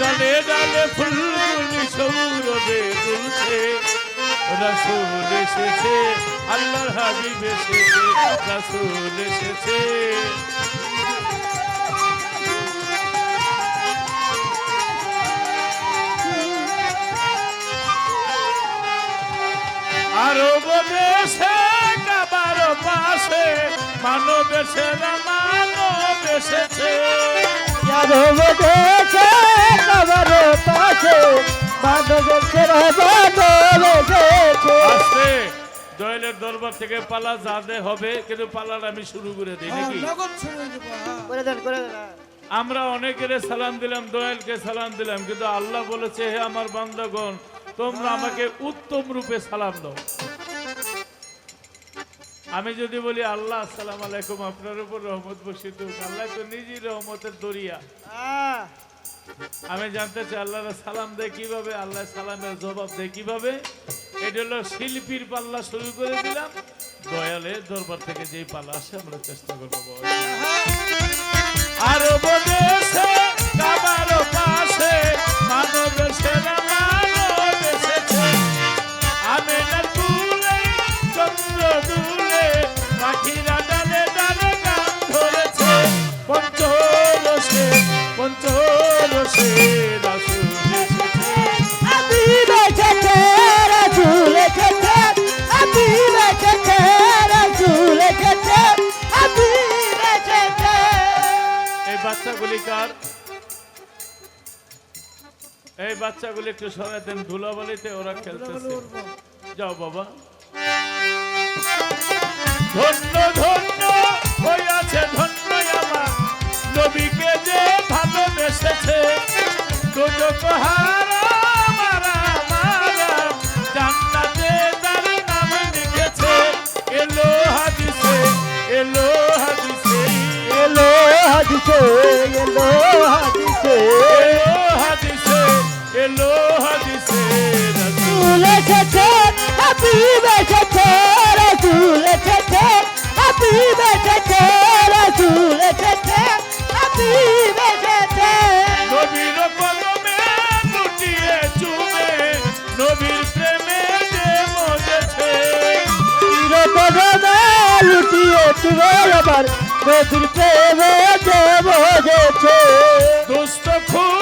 ডালে ডালে ফুলগুলি সৌরভে দুলছে রসুল এসেছে, আল্লাহর হাবিব এসেছে, রসুল এসেছে। আরব দেশে কাবার পাশে, মানব এসেরা মানব এসেছে। যাদব দেখে দয়ালের থেকে পালা যাতে হবে কিন্তু পালার আমি শুরু করে দিই নাকি? করে দেন করে দেন। আমরা অনেকের সালাম দিলাম দয়ালকে সালাম দিলাম কিন্তু আল্লাহ বলেছে হে আমার বান্দাগণ তোমরা আমাকে উত্তম রূপে সালাম দাও। আমি যদি বলি আল্লাহ আসসালাম আলাইকুম আপনার উপর রহমত বসিত আল্লাহ তো নিজেই রহমতের দরিয়া। আমি জানতে চাই, আল্লাহর সালাম দেয় কীভাবে? আল্লাহ সালামের জবাব দেয় কীভাবে? এটা হলো শিল্পীর পাল্লা শুরু করে দিলাম। দয়ালে দরবার থেকে যেই পাল্লা আসে, আমরা চেষ্টা করব এসেছে। চন্দ্র দুলে, পাখিরা এই বাচ্চাগুলি একটু সরাই দেন ধুলাবালিতে ওরা খেলতেছে। যাও বাবা। ধন্য ধন্য হইয়াছে ধন্য আমার। নবীকে যে ভালোবেসেছে দুজক হারা মারা মারা জান্নাতে তার নাম লিখেছে এলো হাদিসে এলো হাদিসে এলো হাদিসে। বেঁচেছে রাসূল এসেছে আমি বেঁচেছে রাসূল এসেছে আমি বেঁচেছে নবীর কলমে লুটিয়ে চুমে নবীর প্রেমে যে মজেছে। চিরকরণে লুটিয়ে তুমি আমার নদীর প্রেমে যে বোঝেছে দোস্ত খুদার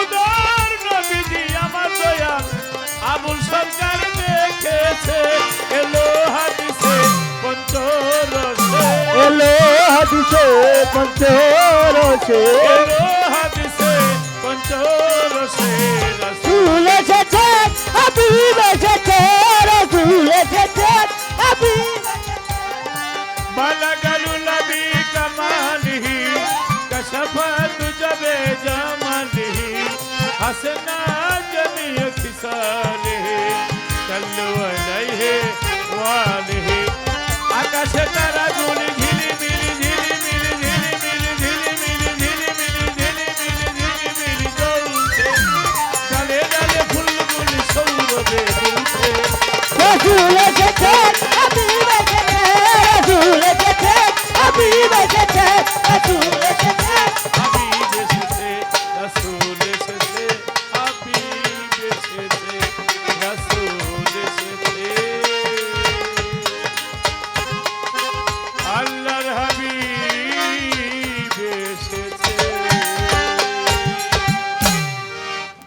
হাদিসে পঞ্চরসে হাদিসে পঞ্চরসে রসুল। এসেছে হাবিব এসেছে রসুল এসেছে হাবিব বালাগালু নবী কামালিহি কশফাত জবে জামালিহি হাসনা জমি খিসালিহি চল্লু আলাইহি ওয়ালিহি। আকাশে তারা